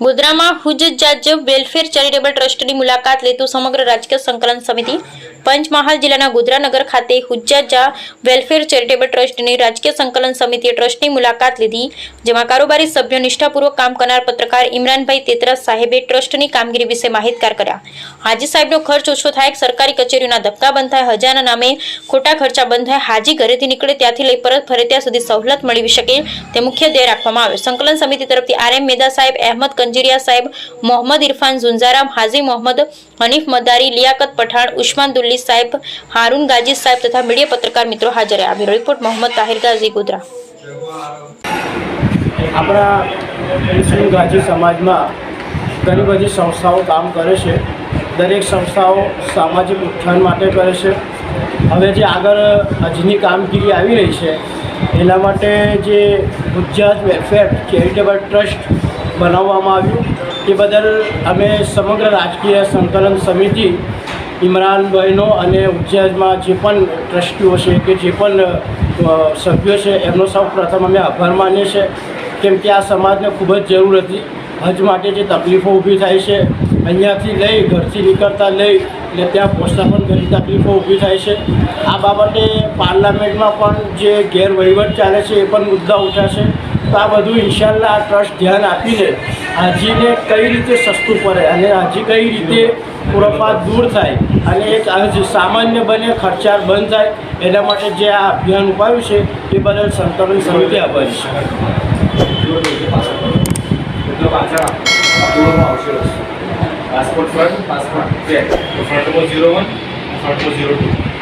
ગોધરામાં હુજ્જાજ welfare charitable ટ્રસ્ટની મુલાકાત લેતું સમગ્ર રાજકીય સંકલન સમિતિ પંચમહાલ જિલ્લાના ગોધરાનગર ખાતે હુજ્જાજા વેલફેર ચેરિટેબલ ટ્રસ્ટની રાજકીય સંકલન સમિતિએ ટ્રસ્ટની મુલાકાત લીધી, જેમાં કારોબારી સભ્યો નિષ્ઠાપૂર્વક કામ કરનાર પત્રકાર ઇમરાનભાઈ તેતરા સાહેબે ટ્રસ્ટની કામગીરી વિશે માહિતગાર કર્યા. હાજી સાહેબનો ખર્ચ ઓછો થાય, સરકારી કચેરીઓના ધક્કા બંધ થાય, હજારના નામે ખોટા ખર્ચા બંધ થાય, હાજી ઘરેથી નીકળે ત્યાંથી લઈ પરત ફરે, ત્યાં સુધી સવલત મળી શકે તે મુખ્ય ધ્યેય રાખવામાં આવે સંકલન સમિતિ તરફથી આર એમ મેદા સાહેબ, અહેમદ કંજીરિયા સાહેબ, મોહમ્મદ ઇરફાન ઝુંઝારામ, હાજી મોહમ્મદ હનીફ મદારી, લિયાકત પઠાણ, ઉસ્માન દુલ્લી સાહેબ, હારૂન ગાજી સાહેબ તથા મીડિયા પત્રકાર મિત્રો હાજર રહ્યા. Bureau report, Mohammad Tahir Gazi, Godhra. આપણા મુસ્લિમ ગાજી સમાજમાં ઘણી બધી સંસ્થાઓ કામ કરે છે. દરેક સંસ્થાઓ સામાજિક ઉત્થાન માટે કરે છે. હવે જે આગળ હજની કામગીરી આવી રહી છે, એના માટે જે ગુજરાત વેલફેર ચેરિટેબલ ટ્રસ્ટ બનાવવામાં આવ્યું એ બદલ અમે સમગ્ર રાજકીય સંકલન સમિતિ ઇમરાનભાઈનો અને ઉજ્જૈનમાં જે પણ ટ્રસ્ટીઓ છે કે જે પણ સભ્યો છે, એમનો સૌ પ્રથમ અમે આભાર માનીએ છીએ. કેમ કે આ સમાજને ખૂબ જ જરૂર હતી. હજ માટે જે તકલીફો ઊભી થાય છે, અહીંયાથી લઈ, ઘરથી નીકળતા લઈ, ને ત્યાં પહોંચતા પણ ઘણી તકલીફો ઊભી થાય છે. આ બાબતે પાર્લામેન્ટમાં પણ જે ગેરવહીવટ ચાલે છે એ પણ મુદ્દા ઉઠાશે તો આ બધું ઇન્શાલ્લાહ આ ટ્રસ્ટ ધ્યાન આપીને હાજીને કઈ રીતે સસ્તું પડે અને હાજી કઈ રીતે પૂરપાત દૂર થાય અને એક સામાન્ય બને ખર્ચાળ બંધ થાય, એના માટે જે આ અભિયાન ઉપાયું છે, એ બદલ સંકલન સમિતિ આભારી છે. Passport front passport front four zero one ફ્રન્ટમાં zero two